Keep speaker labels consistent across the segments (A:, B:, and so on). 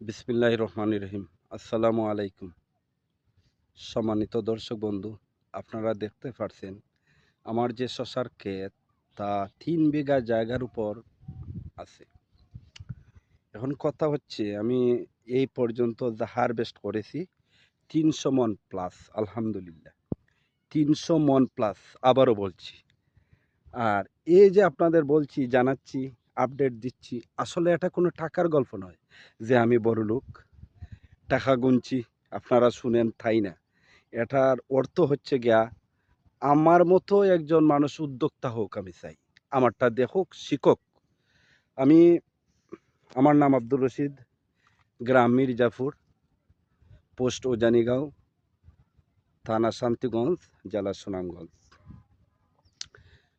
A: বিসমিল্লাহ রহমান রহিম। আসসালামু আলাইকুম। সম্মানিত দর্শক বন্ধু, আপনারা দেখতে পারছেন আমার যে শশার ক্ষেত, তা তিন বিঘা জায়গার উপর আছে। এখন কথা হচ্ছে, আমি এই পর্যন্ত যা হারভেস্ট করেছি, তিনশো মন প্লাস আলহামদুলিল্লাহ। তিনশো মন প্লাস আবারও বলছি। আর এই যে আপনাদের বলছি, জানাচ্ছি আপডেট দিচ্ছি। আসলে এটা কোনো টাকার গল্প নয় যে আমি বড় লোক, টাকা গুনছি, আপনারা শুনেন তাই না। এটার অর্থ হচ্ছে গিয়া, আমার মতো একজন মানুষ উদ্যোক্তা হোক আমি চাই। আমারটা দেখুক, শিখক। আমি, আমার নাম আব্দুর রশিদ, গ্রাম মির্জাপুর, পোস্ট ওজানিগাঁও, থানা শান্তিগঞ্জ, জেলা সুনামগঞ্জ।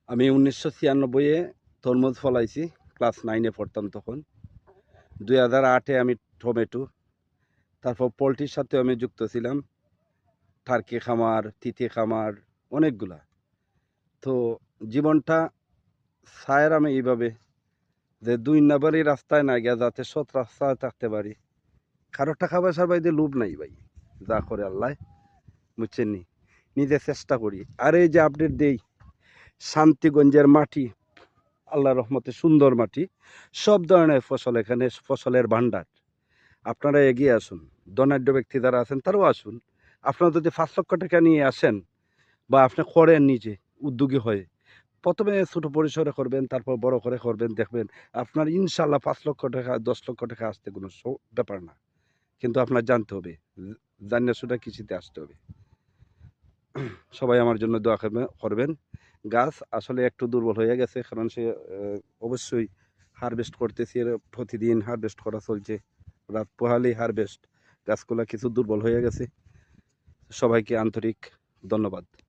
A: আমি উনিশশো ছিয়ানব্বইয়ে তরমুজ ফলাইছি। ক্লাস নাইনে পড়তাম তখন। দুই হাজার আটে আমি টমেটো, তারপর পোলট্রির সাথে আমি যুক্ত ছিলাম। টার্কি খামার, তিতি খামার, অনেকগুলা। তো জীবনটা সায়ের আমি এইভাবে যে দুই নাম্বারই রাস্তায় না গিয়া যাতে সৎ রাস্তায় থাকতে পারি। কারও টাকা পয়সার বাইরে লোভ নাই ভাই, যা করে আল্লাহ বুঝছেন নি নিজে চেষ্টা করি। আর এই যে আপডেট দেই, শান্তিগঞ্জের মাটি আল্লাহ রহমতে সুন্দর মাটি, সব ধরনের ফসল এখানে, ফসলের ভাণ্ডার। আপনারা এগিয়ে আসুন, ধনাঢ্য ব্যক্তি যারা আছেন তারাও আসুন। আপনারা যদি পাঁচ লক্ষ টাকা নিয়ে আসেন বা আপনি করেন নিজে, উদ্যোগী হয়ে, প্রথমে ছোট পরিসরে করবেন, তারপর বড় করে করবেন, দেখবেন আপনার ইনশাল্লাহ পাঁচ লক্ষ টাকা, দশ লক্ষ টাকা আসতে কোনো ব্যাপার না। কিন্তু আপনার জানতে হবে জানিয়ে শুনে কৃষিতে আসতে হবে। সবাই আমার জন্য দোয়া করবেন। গাছ আসলে একটু দুর্বল হয়ে গেছে, কারণ সে অবশ্যই হারভেস্ট করতেছে প্রতিদিন হারভেস্ট করা চলছে। রাত পোহালেই হারভেস্ট গাছগুলা কিছু দুর্বল হয়ে গেছে। সবাইকে আন্তরিক ধন্যবাদ।